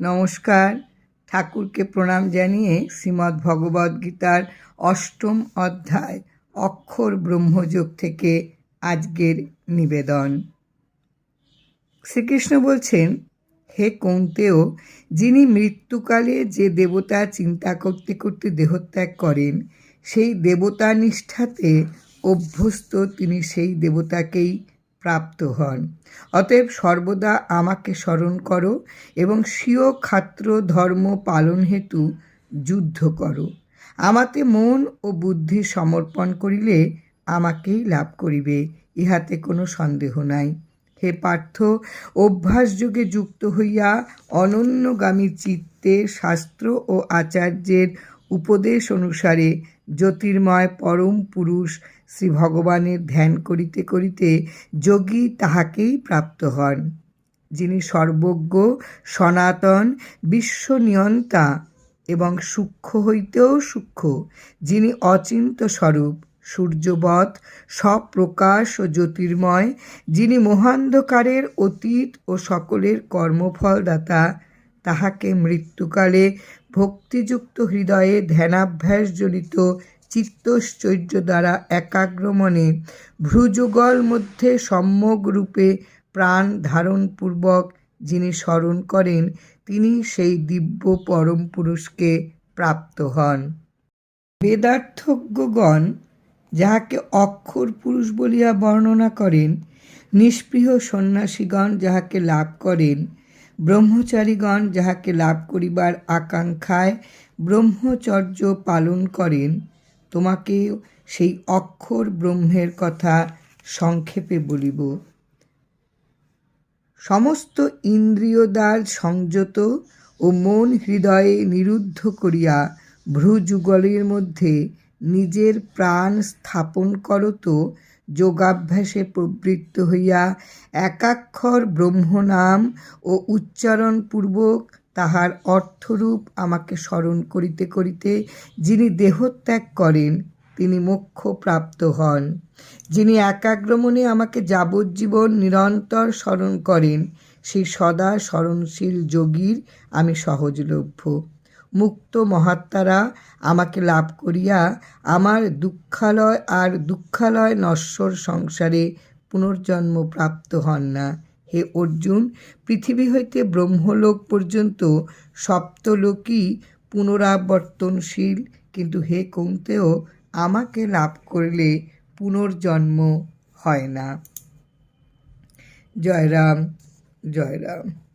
নমস্কার। ঠাকুরকে প্রণাম জানিয়ে শ্রীমদ্ ভগবদ্ গীতার অষ্টম অধ্যায় অক্ষর ব্রহ্মযোগ থেকে আজকের নিবেদন। শ্রীকৃষ্ণ বলছেন, হে কৌন্তেয়, যিনি মৃত্যুকালে যে দেবতা চিন্তা করতে করতে দেহত্যাগ করেন, সেই দেবতা নিষ্ঠাতে অভ্যস্ত তিনি সেই দেবতাকেই প্রাপ্ত হন। অতএব সর্বদা আমাকে স্মরণ করো এবং স্বীয় ক্ষাত্র ধর্ম পালন হেতু যুদ্ধ করো। আমাতে মন ও বুদ্ধি সমর্পণ করিলে আমাকেই লাভ করিবে, ইহাতে কোনো সন্দেহ নাই। হে পার্থ, অভ্যাস যুগে যুক্ত হইয়া অনন্যগামী চিত্তে শাস্ত্র ও আচার্যের উপদেশ অনুসারে জ্যোতির্ময় পরম পুরুষ শ্রী ভগবানের ধ্যান করিতে করিতে যোগী তাহাকেই প্রাপ্ত হন, যিনি সর্বজ্ঞ, সনাতন, বিশ্বনিয়ন্তা এবং সূক্ষ্ম হইতেও সূক্ষ্ম, যিনি অচিন্ত স্বরূপ, সূর্যবৎ স্বপ্রকাশ ও জ্যোতির্ময়, যিনি মহান্ধকারের অতীত ও সকলের কর্মফলদাতা, তাহাকে মৃত্যুকালে ভক্তিযুক্ত হৃদয়ে ধ্যানাভ্যাসজনিত চিত্তশ্চর্য দ্বারা একাগ্রমণে ভ্রুযুগল মধ্যে সম্যক রূপে প্রাণ ধারণপূর্বক যিনি স্মরণ করেন, তিনি সেই দিব্য পরম পুরুষকে প্রাপ্ত হন। বেদার্থজ্ঞগণ যাহাকে অক্ষর পুরুষ বলিয়া বর্ণনা করেন, নিষ্পৃহ সন্ন্যাসীগণ যাহাকে লাভ করেন ব্রহ্মচারীগণ যাহাকে লাভ করিবার আকাঙ্ক্ষায় ব্রহ্মচর্য পালন করেন, তোমাকে সেই অক্ষর ব্রহ্মের কথা সংক্ষেপে বলিব। সমস্ত ইন্দ্রিয়দ্বার সংযত ও মন হৃদয়ে নিরুদ্ধ করিয়া ভ্রুযুগলের মধ্যে নিজের প্রাণ স্থাপন করত যোগাভ্যাসে প্রবৃত্ত হইয়া একাক্ষর ব্রহ্মনাম ও উচ্চারণপূর্বক তাহার অর্থরূপ আমাকে স্মরণ করিতে করিতে যিনি দেহত্যাগ করেন, তিনি মোক্ষ প্রাপ্ত হন। যিনি একাগ্রমণে আমাকে যাবজ্জীবন নিরন্তর স্মরণ করেন, সেই সদা স্মরণশীল যোগীর আমি সহজলভ্য। মুক্ত মহাত্মারা আমাকে লাভ করিয়া আমার দুঃখালয় আর দুঃখালয় নশ্বর সংসারে পুনর্জন্ম প্রাপ্ত হন না। হে অর্জুন, পৃথিবী হইতে ব্রহ্মলোক পর্যন্ত সপ্তলোকই পুনরাবর্তনশীল, কিন্তু হে কৌন্তেও আমাকে লাভ করলে পুনর্জন্ম হয় না। জয় রাম জয় রাম